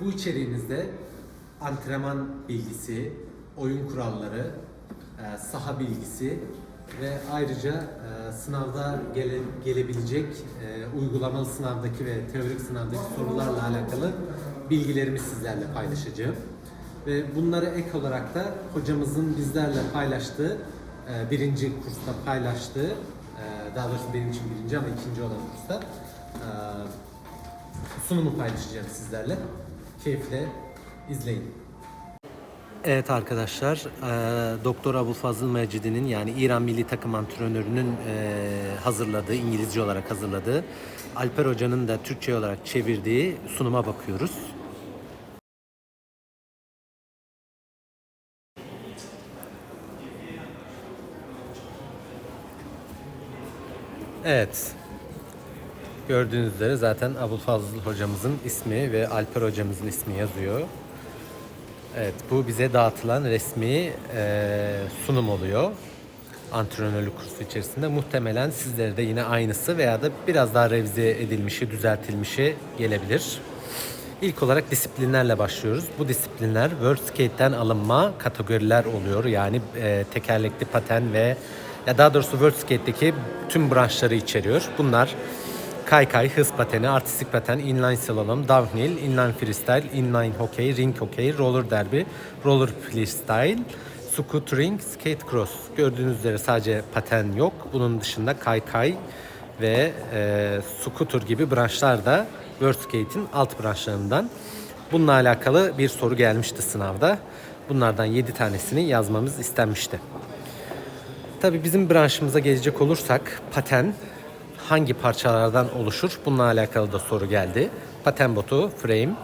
bu içeriğimizde antrenman bilgisi, oyun kuralları, e, saha bilgisi ve ayrıca e, sınavda gele, gelebilecek e, uygulamalı sınavdaki ve teorik sınavdaki sorularla alakalı bilgilerimi sizlerle paylaşacağım. Ve bunları ek olarak da hocamızın bizlerle paylaştığı, birinci kursta paylaştığı, daha doğrusu benim için birinci ama ikinci olan kursta sunumu paylaşacağım sizlerle. Keyifle izleyin. Evet arkadaşlar, e, Doktor Abu Fazıl Mecidi'nin yani İran milli takım antrenörünün e, hazırladığı, İngilizce olarak hazırladığı, Alper Hoca'nın da Türkçe olarak çevirdiği sunuma bakıyoruz. Evet, Gördüğünüz üzere zaten Abulfazıl hocamızın ismi ve Alper hocamızın ismi yazıyor. Evet bu bize dağıtılan resmi e, sunum oluyor. Antrenörlük kursu içerisinde. Muhtemelen sizlere de yine aynısı veya da biraz daha revize edilmişi, düzeltilmişi gelebilir. İlk olarak disiplinlerle başlıyoruz. Bu disiplinler World Skate'den alınma kategoriler oluyor. Yani e, tekerlekli paten ve ya daha doğrusu World Skate'deki tüm branşları içeriyor. Bunlar kaykay, hız pateni, artistik paten, inline slalom, downhill, inline freestyle, inline hockey, ring hockey, roller derby, roller freestyle, scootering, skate cross. Gördüğünüz üzere sadece paten yok. Bunun dışında kaykay ve e, scooter gibi branşlar da World Skate'in alt branşlarından. Bununla alakalı bir soru gelmişti sınavda. Bunlardan 7 tanesini yazmamız istenmişti. Tabii bizim branşımıza gelecek olursak paten hangi parçalardan oluşur? Bununla alakalı da soru geldi. Paten botu, frame,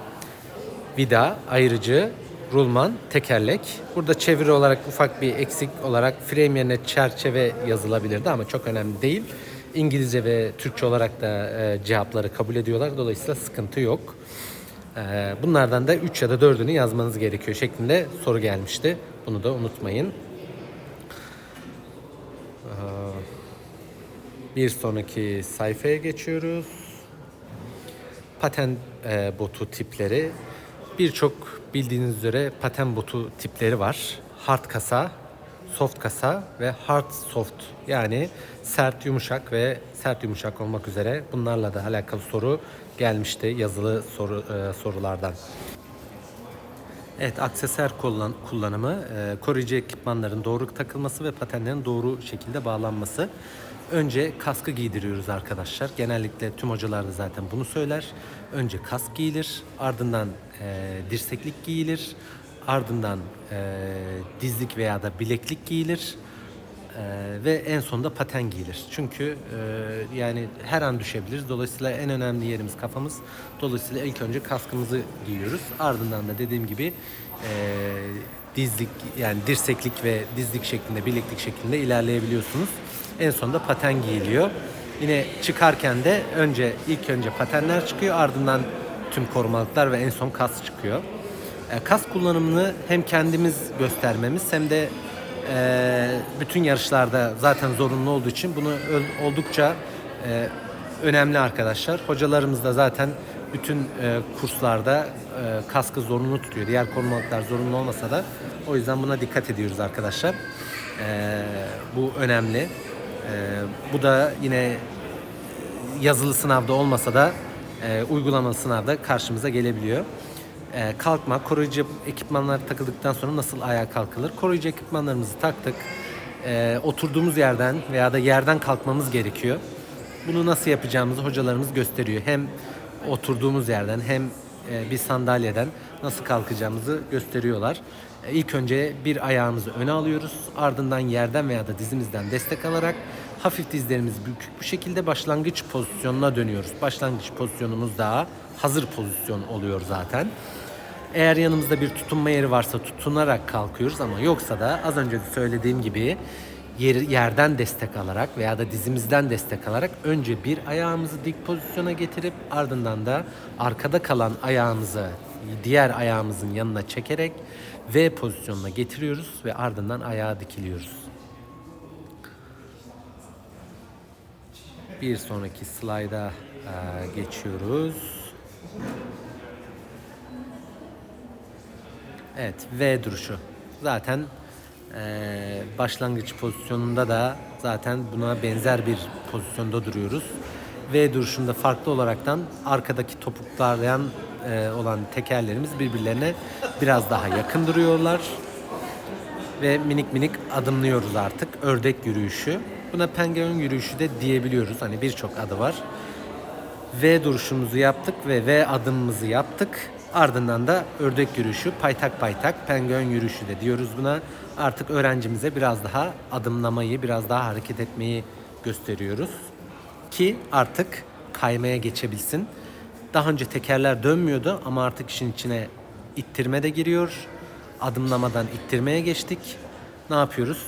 vida, ayırıcı, rulman, tekerlek. Burada çeviri olarak ufak bir eksik olarak frame yerine çerçeve yazılabilirdi ama çok önemli değil. İngilizce ve Türkçe olarak da e, cevapları kabul ediyorlar. Dolayısıyla sıkıntı yok. E, bunlardan da 3 ya da 4'ünü yazmanız gerekiyor şeklinde soru gelmişti. Bunu da unutmayın. Bir sonraki sayfaya geçiyoruz. Paten e, botu tipleri. Birçok bildiğiniz üzere paten botu tipleri var. Hard kasa, soft kasa ve hard soft. Yani sert yumuşak ve sert yumuşak olmak üzere bunlarla da alakalı soru gelmişti yazılı soru e, sorulardan. Evet, aksesuar kullan, kullanımı, e, koruyucu ekipmanların doğru takılması ve patenlerin doğru şekilde bağlanması. Önce kaskı giydiriyoruz arkadaşlar. Genellikle tüm hocalar da zaten bunu söyler. Önce kask giyilir, ardından e, dirseklik giyilir, ardından e, dizlik veya da bileklik giyilir. Ee, ve en sonunda paten giyilir. Çünkü e, yani her an düşebiliriz. Dolayısıyla en önemli yerimiz kafamız. Dolayısıyla ilk önce kaskımızı giyiyoruz. Ardından da dediğim gibi e, dizlik yani dirseklik ve dizlik şeklinde, bileklik şeklinde ilerleyebiliyorsunuz. En sonunda paten giyiliyor. Yine çıkarken de önce ilk önce patenler çıkıyor, ardından tüm korumalıklar ve en son kas çıkıyor. E, kas kullanımını hem kendimiz göstermemiz hem de e, bütün yarışlarda zaten zorunlu olduğu için bunu oldukça e, önemli arkadaşlar. Hocalarımız da zaten bütün e, kurslarda e, kaskı zorunlu tutuyor. Diğer korumalıklar zorunlu olmasa da o yüzden buna dikkat ediyoruz arkadaşlar. E, bu önemli. E, bu da yine yazılı sınavda olmasa da e, uygulamalı sınavda karşımıza gelebiliyor. E, kalkma, koruyucu ekipmanlar takıldıktan sonra nasıl ayağa kalkılır? Koruyucu ekipmanlarımızı taktık. E, oturduğumuz yerden veya da yerden kalkmamız gerekiyor. Bunu nasıl yapacağımızı hocalarımız gösteriyor. Hem oturduğumuz yerden hem e, bir sandalyeden nasıl kalkacağımızı gösteriyorlar. İlk önce bir ayağımızı öne alıyoruz. Ardından yerden veya da dizimizden destek alarak hafif dizlerimizi bükük bir şekilde başlangıç pozisyonuna dönüyoruz. Başlangıç pozisyonumuz daha hazır pozisyon oluyor zaten. Eğer yanımızda bir tutunma yeri varsa tutunarak kalkıyoruz ama yoksa da az önce de söylediğim gibi yer, yerden destek alarak veya da dizimizden destek alarak önce bir ayağımızı dik pozisyona getirip ardından da arkada kalan ayağımızı diğer ayağımızın yanına çekerek V pozisyonuna getiriyoruz ve ardından ayağa dikiliyoruz. Bir sonraki slayda e, geçiyoruz. Evet V duruşu. Zaten eee, başlangıç pozisyonunda da zaten buna benzer bir pozisyonda duruyoruz. V duruşunda farklı olaraktan arkadaki topuklayan eee, olan tekerlerimiz birbirlerine biraz daha yakın duruyorlar. Ve minik minik adımlıyoruz artık. Ördek yürüyüşü. Buna penguin yürüyüşü de diyebiliyoruz. Hani birçok adı var. V duruşumuzu yaptık ve V adımımızı yaptık. Ardından da ördek yürüyüşü, paytak paytak, penguen yürüyüşü de diyoruz buna. Artık öğrencimize biraz daha adımlamayı, biraz daha hareket etmeyi gösteriyoruz. Ki artık kaymaya geçebilsin. Daha önce tekerler dönmüyordu ama artık işin içine ittirme de giriyor. Adımlamadan ittirmeye geçtik. Ne yapıyoruz?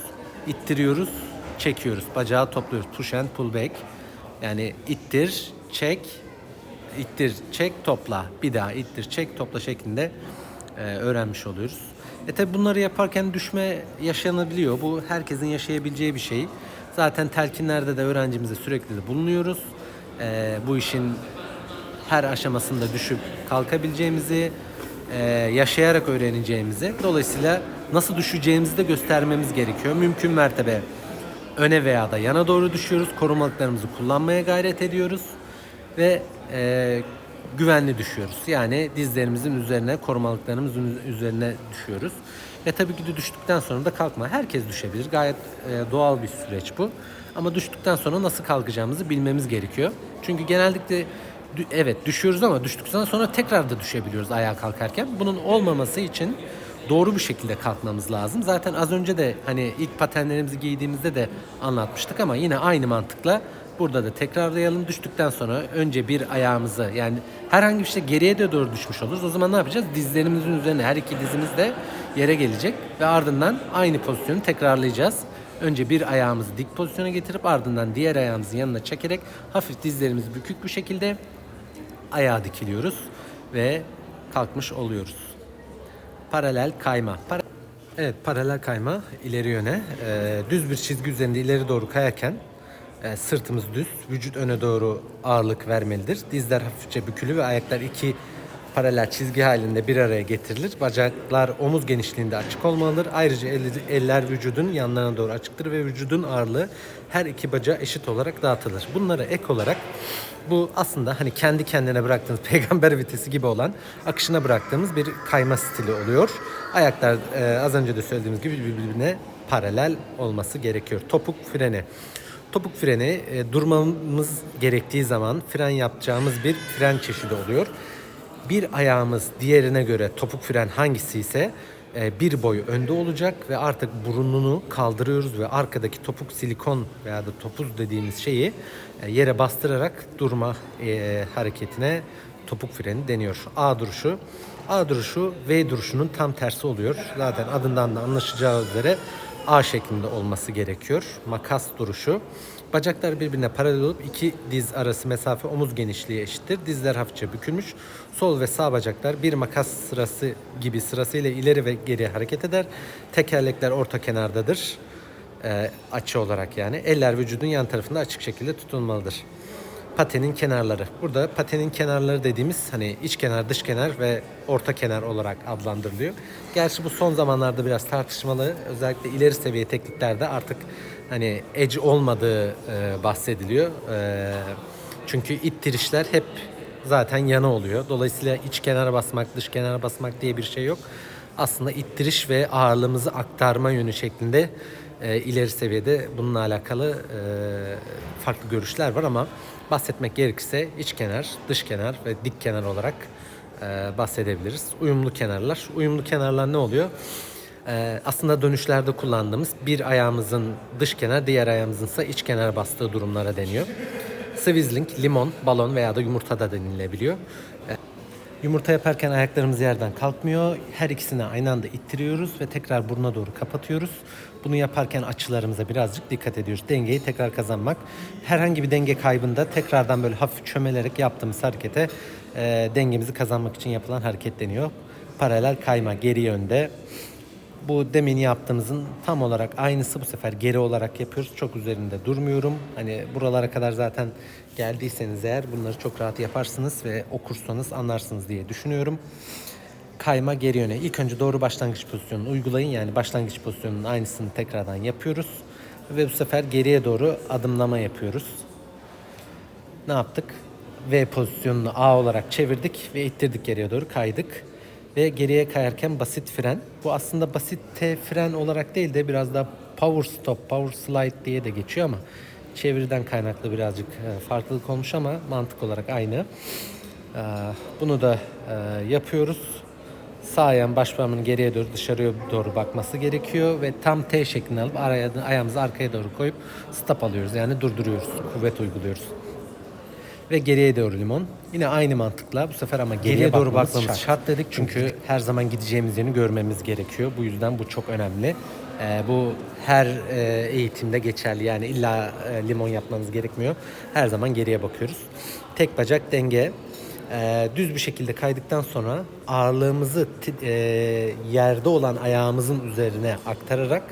İttiriyoruz, çekiyoruz. Bacağı topluyoruz. Push and pull back. Yani ittir, çek, ittir, çek, topla. Bir daha ittir, çek, topla şeklinde e, öğrenmiş oluyoruz. E tabi bunları yaparken düşme yaşanabiliyor. Bu herkesin yaşayabileceği bir şey. Zaten telkinlerde de öğrencimize sürekli de bulunuyoruz. E, bu işin her aşamasında düşüp kalkabileceğimizi, e, yaşayarak öğreneceğimizi, dolayısıyla nasıl düşeceğimizi de göstermemiz gerekiyor. Mümkün mertebe öne veya da yana doğru düşüyoruz. Korumalıklarımızı kullanmaya gayret ediyoruz ve e, güvenli düşüyoruz. Yani dizlerimizin üzerine, korumalıklarımızın üzerine düşüyoruz. Ve tabii ki de düştükten sonra da kalkma. Herkes düşebilir. Gayet e, doğal bir süreç bu. Ama düştükten sonra nasıl kalkacağımızı bilmemiz gerekiyor. Çünkü genellikle evet düşüyoruz ama düştükten sonra tekrar da düşebiliyoruz ayağa kalkarken. Bunun olmaması için doğru bir şekilde kalkmamız lazım. Zaten az önce de hani ilk patenlerimizi giydiğimizde de anlatmıştık ama yine aynı mantıkla burada da tekrarlayalım. Düştükten sonra önce bir ayağımızı yani herhangi bir şey geriye de doğru düşmüş oluruz. O zaman ne yapacağız? Dizlerimizin üzerine her iki dizimiz de yere gelecek ve ardından aynı pozisyonu tekrarlayacağız. Önce bir ayağımızı dik pozisyona getirip ardından diğer ayağımızın yanına çekerek hafif dizlerimizi bükük bir şekilde ayağa dikiliyoruz ve kalkmış oluyoruz paralel kayma. Para- evet paralel kayma ileri yöne. Ee, düz bir çizgi üzerinde ileri doğru kayarken e, sırtımız düz, vücut öne doğru ağırlık vermelidir. Dizler hafifçe bükülü ve ayaklar iki paralel çizgi halinde bir araya getirilir. Bacaklar omuz genişliğinde açık olmalıdır. Ayrıca el- eller vücudun yanlarına doğru açıktır ve vücudun ağırlığı her iki bacağa eşit olarak dağıtılır. Bunlara ek olarak bu aslında hani kendi kendine bıraktığımız peygamber vitesi gibi olan akışına bıraktığımız bir kayma stili oluyor. Ayaklar e, az önce de söylediğimiz gibi birbirine paralel olması gerekiyor. Topuk freni. Topuk freni e, durmamız gerektiği zaman fren yapacağımız bir fren çeşidi oluyor. Bir ayağımız diğerine göre topuk fren hangisi ise bir boy önde olacak ve artık burununu kaldırıyoruz ve arkadaki topuk silikon veya da topuz dediğimiz şeyi e, yere bastırarak durma e, hareketine topuk freni deniyor. A duruşu. A duruşu V duruşunun tam tersi oluyor. Zaten adından da anlaşılacağı üzere A şeklinde olması gerekiyor. Makas duruşu. Bacaklar birbirine paralel olup iki diz arası mesafe omuz genişliği eşittir. Dizler hafifçe bükülmüş. Sol ve sağ bacaklar bir makas sırası gibi sırasıyla ileri ve geri hareket eder. Tekerlekler orta kenardadır. Ee, açı olarak yani. Eller vücudun yan tarafında açık şekilde tutulmalıdır patenin kenarları. Burada patenin kenarları dediğimiz hani iç kenar, dış kenar ve orta kenar olarak adlandırılıyor. Gerçi bu son zamanlarda biraz tartışmalı. Özellikle ileri seviye tekniklerde artık hani edge olmadığı e, bahsediliyor. E, çünkü ittirişler hep zaten yana oluyor. Dolayısıyla iç kenara basmak, dış kenara basmak diye bir şey yok. Aslında ittiriş ve ağırlığımızı aktarma yönü şeklinde e, ileri seviyede bununla alakalı e, farklı görüşler var ama bahsetmek gerekirse iç kenar, dış kenar ve dik kenar olarak e, bahsedebiliriz. Uyumlu kenarlar. Uyumlu kenarlar ne oluyor? E, aslında dönüşlerde kullandığımız bir ayağımızın dış kenar, diğer ayağımızın ise iç kenar bastığı durumlara deniyor. Swizzling, limon, balon veya da yumurta da denilebiliyor. E, Yumurta yaparken ayaklarımız yerden kalkmıyor. Her ikisini aynı anda ittiriyoruz ve tekrar buruna doğru kapatıyoruz. Bunu yaparken açılarımıza birazcık dikkat ediyoruz. Dengeyi tekrar kazanmak. Herhangi bir denge kaybında tekrardan böyle hafif çömelerek yaptığımız harekete e, dengemizi kazanmak için yapılan hareket deniyor. Paralel kayma geri yönde. Bu demin yaptığımızın tam olarak aynısı bu sefer geri olarak yapıyoruz. Çok üzerinde durmuyorum. Hani buralara kadar zaten geldiyseniz eğer bunları çok rahat yaparsınız ve okursanız anlarsınız diye düşünüyorum. kayma geri yöne. İlk önce doğru başlangıç pozisyonunu uygulayın. Yani başlangıç pozisyonunun aynısını tekrardan yapıyoruz. Ve bu sefer geriye doğru adımlama yapıyoruz. Ne yaptık? V pozisyonunu A olarak çevirdik ve ittirdik geriye doğru kaydık. Ve geriye kayarken basit fren. Bu aslında basit T fren olarak değil de biraz daha power stop, power slide diye de geçiyor ama çeviriden kaynaklı birazcık e, farklılık olmuş ama mantık olarak aynı. Ee, Bunu da e, yapıyoruz. Sağ ayağın baş geriye doğru dışarıya doğru bakması gerekiyor ve tam T şeklini alıp ayağımızı arkaya doğru koyup stop alıyoruz. Yani durduruyoruz, kuvvet uyguluyoruz. Ve geriye doğru limon. Yine aynı mantıkla bu sefer ama geriye, doğru bakmamız şart. dedik. Çünkü her zaman gideceğimiz yönü görmemiz gerekiyor. Bu yüzden bu çok önemli. Ee, bu her e, eğitimde geçerli. Yani illa e, limon yapmanız gerekmiyor. Her zaman geriye bakıyoruz. Tek bacak denge. Ee, düz bir şekilde kaydıktan sonra ağırlığımızı e, yerde olan ayağımızın üzerine aktararak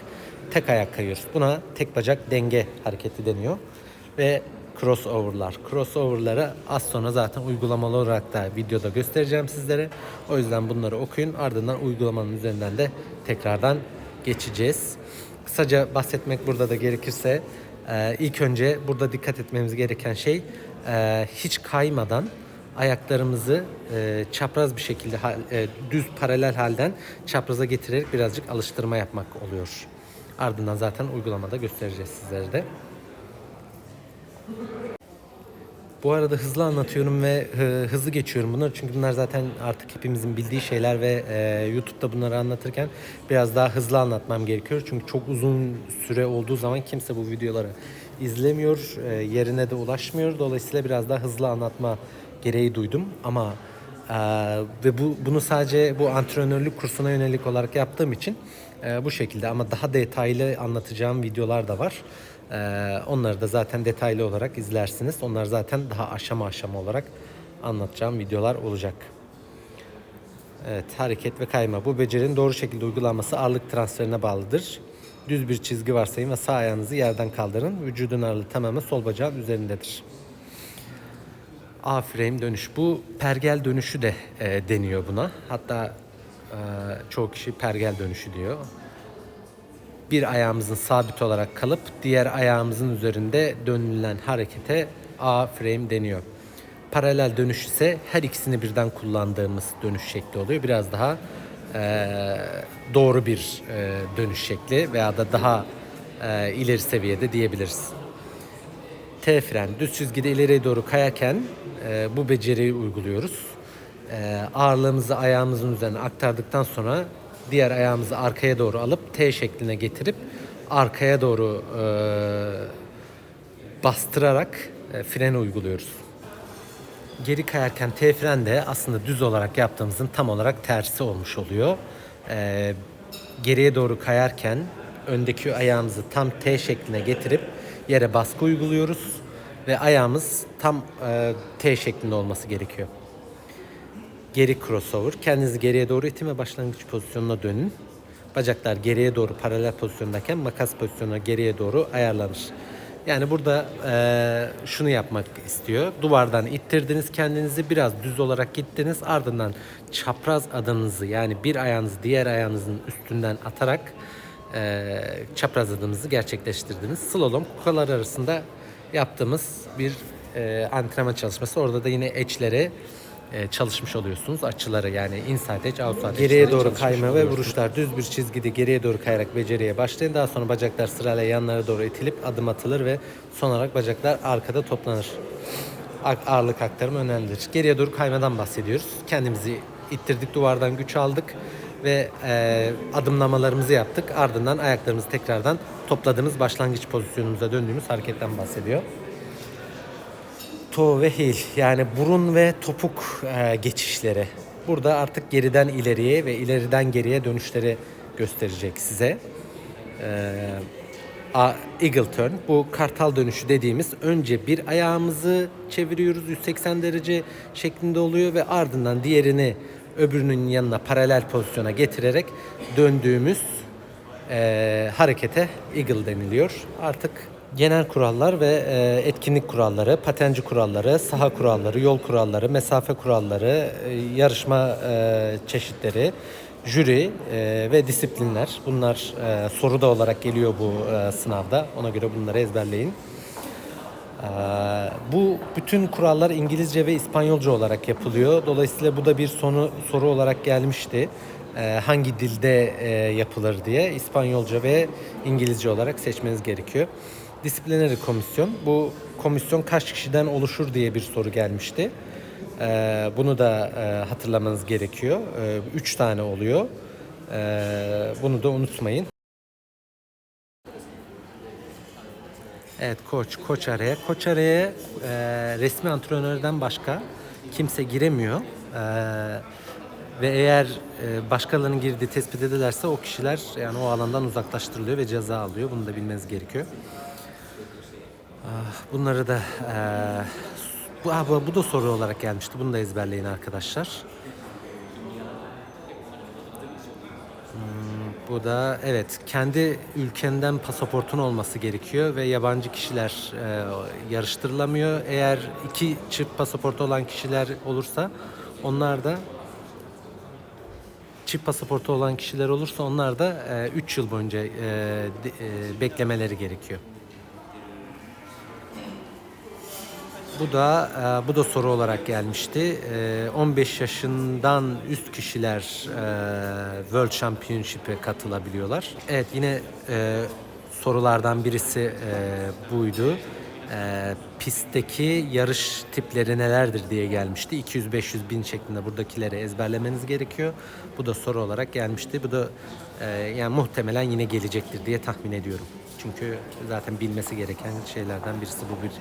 tek ayak kayıyoruz. Buna tek bacak denge hareketi deniyor. Ve crossover'lar. Crossover'ları az sonra zaten uygulamalı olarak da videoda göstereceğim sizlere. O yüzden bunları okuyun. Ardından uygulamanın üzerinden de tekrardan geçeceğiz. Kısaca bahsetmek burada da gerekirse e, ilk önce burada dikkat etmemiz gereken şey e, hiç kaymadan ayaklarımızı e, çapraz bir şekilde düz paralel halden çapraza getirerek birazcık alıştırma yapmak oluyor. Ardından zaten uygulamada göstereceğiz sizlere de. Bu arada hızlı anlatıyorum ve e, hızlı geçiyorum bunları çünkü bunlar zaten artık hepimizin bildiği şeyler ve e, YouTube'da bunları anlatırken biraz daha hızlı anlatmam gerekiyor. Çünkü çok uzun süre olduğu zaman kimse bu videoları izlemiyor, e, yerine de ulaşmıyor. Dolayısıyla biraz daha hızlı anlatma gereği duydum ama e, ve bu bunu sadece bu antrenörlük kursuna yönelik olarak yaptığım için bu şekilde ama daha detaylı anlatacağım videolar da var. Ee, onları da zaten detaylı olarak izlersiniz. Onlar zaten daha aşama aşama olarak anlatacağım videolar olacak. Evet, hareket ve kayma. Bu becerinin doğru şekilde uygulanması ağırlık transferine bağlıdır. Düz bir çizgi varsayın ve sağ ayağınızı yerden kaldırın. Vücudun ağırlığı tamamen sol bacağın üzerindedir. A frame dönüş. Bu pergel dönüşü de e, deniyor buna. Hatta e, çoğu kişi pergel dönüşü diyor bir ayağımızın sabit olarak kalıp diğer ayağımızın üzerinde dönülen harekete A frame deniyor. Paralel dönüş ise her ikisini birden kullandığımız dönüş şekli oluyor. Biraz daha eee, doğru bir eee, dönüş şekli veya da daha eee, ileri seviyede diyebiliriz. T fren düz çizgide ileriye doğru kayarken e, bu beceriyi uyguluyoruz. E, ağırlığımızı ayağımızın üzerine aktardıktan sonra diğer ayağımızı arkaya doğru alıp T şekline getirip arkaya doğru e, bastırarak e, freni uyguluyoruz. Geri kayarken T fren de aslında düz olarak yaptığımızın tam olarak tersi olmuş oluyor. E, geriye doğru kayarken öndeki ayağımızı tam T şekline getirip yere baskı uyguluyoruz ve ayağımız tam e, T şeklinde olması gerekiyor. Geri crossover. Kendinizi geriye doğru itin ve başlangıç pozisyonuna dönün. Bacaklar geriye doğru paralel pozisyondayken makas pozisyonuna geriye doğru ayarlanır. Yani burada e, şunu yapmak istiyor. Duvardan ittirdiniz kendinizi biraz düz olarak gittiniz. Ardından çapraz adımınızı yani bir ayağınızı diğer ayağınızın üstünden atarak e, çapraz adımınızı gerçekleştirdiniz. Slalom kukalar arasında yaptığımız bir e, antrenman çalışması. Orada da yine edge'lere e, çalışmış oluyorsunuz. Açıları yani inside edge, outside edge. Geriye doğru kayma ve vuruşlar. Düz bir çizgide geriye doğru kayarak beceriye başlayın. Daha sonra bacaklar sırayla yanlara doğru itilip adım atılır ve son olarak bacaklar arkada toplanır. Ağırlık aktarımı önemlidir. Geriye doğru kaymadan bahsediyoruz. Kendimizi ittirdik, duvardan güç aldık ve e, adımlamalarımızı yaptık. Ardından ayaklarımızı tekrardan topladığımız başlangıç pozisyonumuza döndüğümüz hareketten bahsediyor toe ve heel yani burun ve topuk e, geçişleri. Burada artık geriden ileriye ve ileriden geriye dönüşleri gösterecek size. E, a- Eagle turn bu kartal dönüşü dediğimiz önce bir ayağımızı çeviriyoruz 180 derece şeklinde oluyor ve ardından diğerini öbürünün yanına paralel pozisyona getirerek döndüğümüz e, harekete eagle deniliyor. Artık genel kurallar ve e, etkinlik kuralları, patenci kuralları, saha kuralları, yol kuralları, mesafe kuralları, e, yarışma e, çeşitleri, jüri ve disiplinler. Bunlar soruda olarak geliyor bu sınavda. Ona göre bunları ezberleyin. Bu bütün kurallar İngilizce ve İspanyolca olarak yapılıyor. Dolayısıyla bu da bir sonu, soru olarak gelmişti. Hangi dilde yapılır diye İspanyolca ve İngilizce olarak seçmeniz gerekiyor. Disiplineri komisyon. Bu komisyon kaç kişiden oluşur diye bir soru gelmişti. Ee, bunu da e, hatırlamanız gerekiyor. Ee, üç tane oluyor. Ee, bunu da unutmayın. Evet koç, koç araya. Koç araya e, resmi antrenörden başka kimse giremiyor. E, ve eğer e, başkalarının girdiği tespit edilirse o kişiler yani o alandan uzaklaştırılıyor ve ceza alıyor. Bunu da bilmeniz gerekiyor. Ah, Bunları da e, bu, ah, bu, bu da soru olarak gelmişti. Bunu da ezberleyin arkadaşlar. Bu da evet kendi ülkenden pasaportun olması gerekiyor ve yabancı kişiler e, yarıştırılamıyor. Eğer iki çift pasaportu olan kişiler olursa onlar da çift pasaportu olan kişiler olursa onlar da 3 yıl boyunca e, e, beklemeleri gerekiyor. Bu da e, bu da soru olarak gelmişti. E, 15 yaşından üst kişiler e, World Championship'e katılabiliyorlar. Evet yine e, sorulardan birisi e, buydu. E, pistteki yarış tipleri nelerdir diye gelmişti. 200-500 bin şeklinde buradakileri ezberlemeniz gerekiyor. Bu da soru olarak gelmişti. Bu da e, yani muhtemelen yine gelecektir diye tahmin ediyorum. Çünkü zaten bilmesi gereken şeylerden birisi bu bir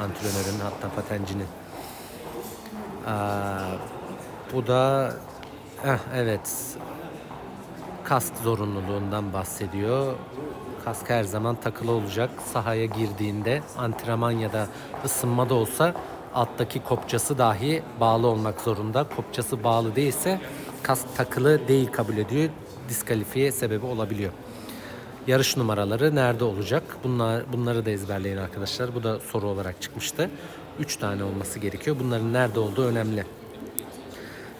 antrenörün hatta patencinin. Aa, bu da eh, evet kask zorunluluğundan bahsediyor. Kask her zaman takılı olacak. Sahaya girdiğinde antrenman ya da ısınma da olsa alttaki kopçası dahi bağlı olmak zorunda. Kopçası bağlı değilse kask takılı değil kabul ediyor. Diskalifiye sebebi olabiliyor. Yarış numaraları nerede olacak? Bunlar bunları da ezberleyin arkadaşlar. Bu da soru olarak çıkmıştı. 3 tane olması gerekiyor. Bunların nerede olduğu önemli.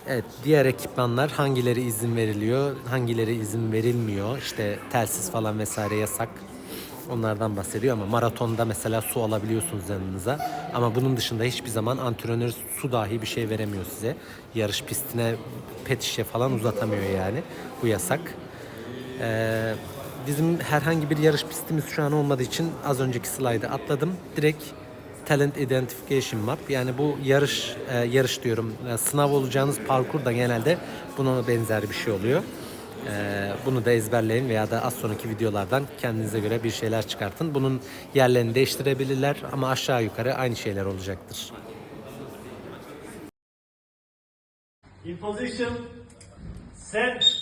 Evet, diğer ekipmanlar hangileri izin veriliyor, hangileri izin verilmiyor. İşte telsiz falan vesaire yasak. Onlardan bahsediyor ama maratonda mesela su alabiliyorsunuz yanınıza. Ama bunun dışında hiçbir zaman antrenör su dahi bir şey veremiyor size. Yarış pistine pet şişe falan uzatamıyor yani. Bu yasak. Ee, bizim herhangi bir yarış pistimiz şu an olmadığı için az önceki slaydı atladım. Direkt Talent Identification Map yani bu yarış e, yarış diyorum e, sınav olacağınız parkur da genelde buna benzer bir şey oluyor. E, bunu da ezberleyin veya da az sonraki videolardan kendinize göre bir şeyler çıkartın. Bunun yerlerini değiştirebilirler ama aşağı yukarı aynı şeyler olacaktır. In position, set.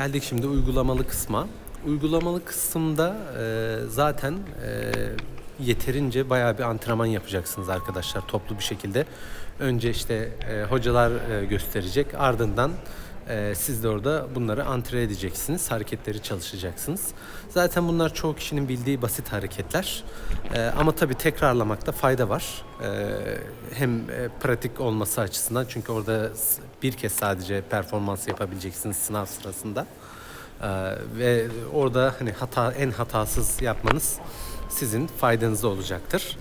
Geldik şimdi uygulamalı kısma. Uygulamalı kısımda e, zaten e, yeterince bayağı bir antrenman yapacaksınız arkadaşlar toplu bir şekilde. Önce işte e, hocalar e, gösterecek ardından e, siz de orada bunları antre edeceksiniz. Hareketleri çalışacaksınız. Zaten bunlar çoğu kişinin bildiği basit hareketler. E, ama tabii tekrarlamakta fayda var. E, hem e, pratik olması açısından çünkü orada bir kez sadece performans yapabileceksiniz sınav sırasında. Ee, ve orada hani hata en hatasız yapmanız sizin faydanıza olacaktır.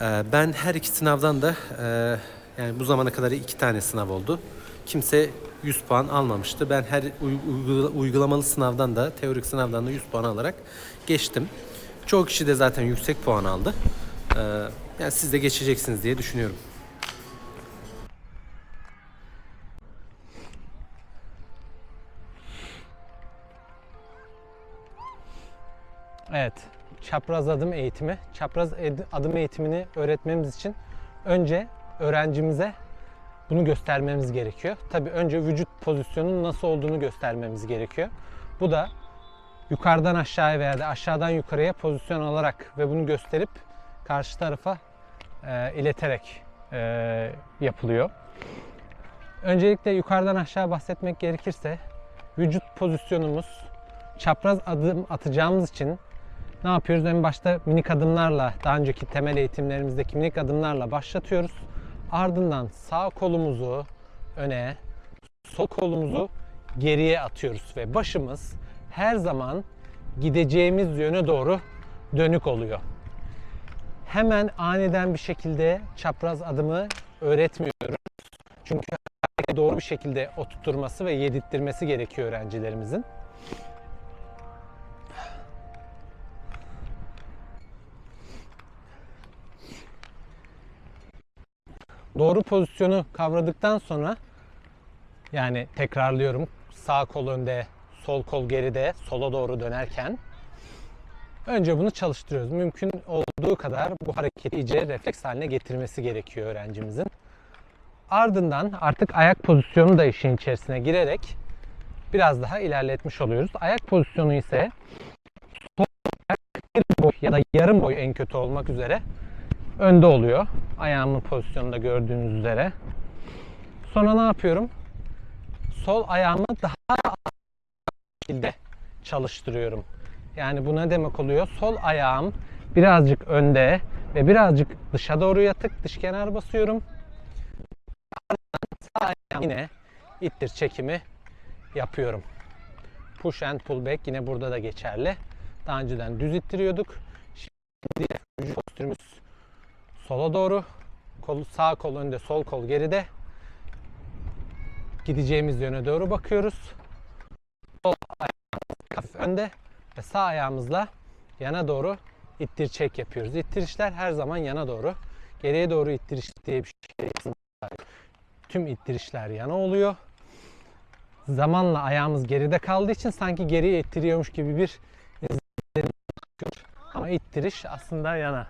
Ee, ben her iki sınavdan da e, yani bu zamana kadar iki tane sınav oldu. Kimse 100 puan almamıştı. Ben her uy- uygula- uygulamalı sınavdan da teorik sınavdan da 100 puan alarak geçtim. Çoğu kişi de zaten yüksek puan aldı. Ee, yani siz de geçeceksiniz diye düşünüyorum. Evet, çapraz adım eğitimi. Çapraz adım eğitimini öğretmemiz için önce öğrencimize bunu göstermemiz gerekiyor. Tabii önce vücut pozisyonunun nasıl olduğunu göstermemiz gerekiyor. Bu da yukarıdan aşağıya veya da aşağıdan yukarıya pozisyon alarak ve bunu gösterip karşı tarafa e, ileterek e, yapılıyor. Öncelikle yukarıdan aşağı bahsetmek gerekirse vücut pozisyonumuz çapraz adım atacağımız için ne yapıyoruz? En başta minik adımlarla, daha önceki temel eğitimlerimizdeki minik adımlarla başlatıyoruz. Ardından sağ kolumuzu öne, sol kolumuzu geriye atıyoruz ve başımız her zaman gideceğimiz yöne doğru dönük oluyor. Hemen aniden bir şekilde çapraz adımı öğretmiyoruz. Çünkü doğru bir şekilde oturtturması ve yedirttirmesi gerekiyor öğrencilerimizin. Doğru pozisyonu kavradıktan sonra yani tekrarlıyorum sağ kol önde, sol kol geride, sola doğru dönerken önce bunu çalıştırıyoruz. Mümkün olduğu kadar bu hareketi iyice refleks haline getirmesi gerekiyor öğrencimizin. Ardından artık ayak pozisyonu da işin içerisine girerek biraz daha ilerletmiş oluyoruz. Ayak pozisyonu ise sol ayak bir boy ya da yarım boy en kötü olmak üzere önde oluyor. Ayağımın pozisyonunda gördüğünüz üzere. Sonra ne yapıyorum? Sol ayağımı daha şekilde çalıştırıyorum. Yani bu ne demek oluyor? Sol ayağım birazcık önde ve birazcık dışa doğru yatık, dış kenar basıyorum. Sağ ayağım yine ittir çekimi yapıyorum. Push and pull back yine burada da geçerli. Daha önceden düz ittiriyorduk. Şimdi vücut postürümüz sola doğru. Kol, sağ kol önde, sol kol geride. Gideceğimiz yöne doğru bakıyoruz. Sol ayağımız önde ve sağ ayağımızla yana doğru ittir çek yapıyoruz. İttirişler her zaman yana doğru. Geriye doğru ittiriş diye bir şey yok. Tüm ittirişler yana oluyor. Zamanla ayağımız geride kaldığı için sanki geriye ittiriyormuş gibi bir. Ama ittiriş aslında yana.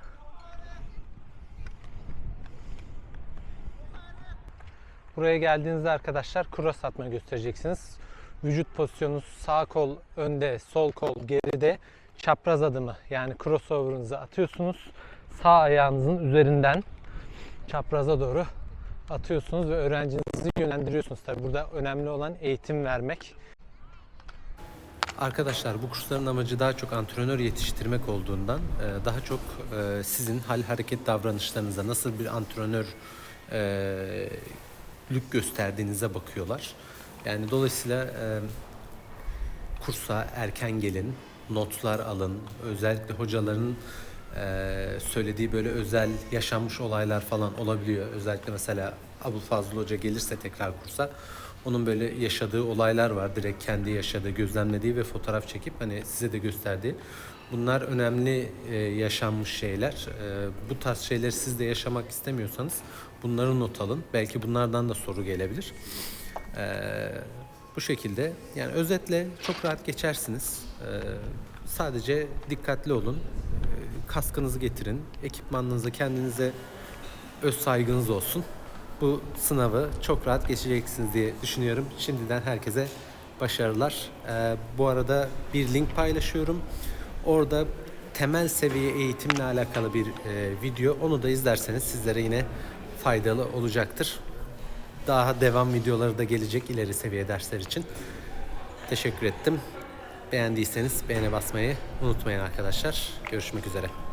Buraya geldiğinizde arkadaşlar cross atma göstereceksiniz. Vücut pozisyonunuz sağ kol önde, sol kol geride. Çapraz adımı yani crossover'ınızı atıyorsunuz. Sağ ayağınızın üzerinden çapraza doğru atıyorsunuz ve öğrencinizi yönlendiriyorsunuz. Tabi burada önemli olan eğitim vermek. Arkadaşlar bu kursların amacı daha çok antrenör yetiştirmek olduğundan e, daha çok e, sizin hal hareket davranışlarınıza nasıl bir antrenör e, lük gösterdiğinize bakıyorlar. Yani dolayısıyla e, kursa erken gelin, notlar alın. Özellikle hocaların e, söylediği böyle özel yaşanmış olaylar falan olabiliyor. Özellikle mesela Abu Fazıl Hoca gelirse tekrar kursa onun böyle yaşadığı olaylar var. Direkt kendi yaşadığı, gözlemlediği ve fotoğraf çekip hani size de gösterdiği. Bunlar önemli e, yaşanmış şeyler. E, bu tarz şeyleri siz de yaşamak istemiyorsanız bunları not alın. Belki bunlardan da soru gelebilir. E, bu şekilde yani özetle çok rahat geçersiniz. E, sadece dikkatli olun. E, kaskınızı getirin. Ekipmanınızı kendinize öz saygınız olsun. Bu sınavı çok rahat geçeceksiniz diye düşünüyorum. Şimdiden herkese başarılar. Ee, bu arada bir link paylaşıyorum. Orada temel seviye eğitimle alakalı bir e, video. Onu da izlerseniz sizlere yine faydalı olacaktır. Daha devam videoları da gelecek ileri seviye dersler için. Teşekkür ettim. Beğendiyseniz beğene basmayı unutmayın arkadaşlar. Görüşmek üzere.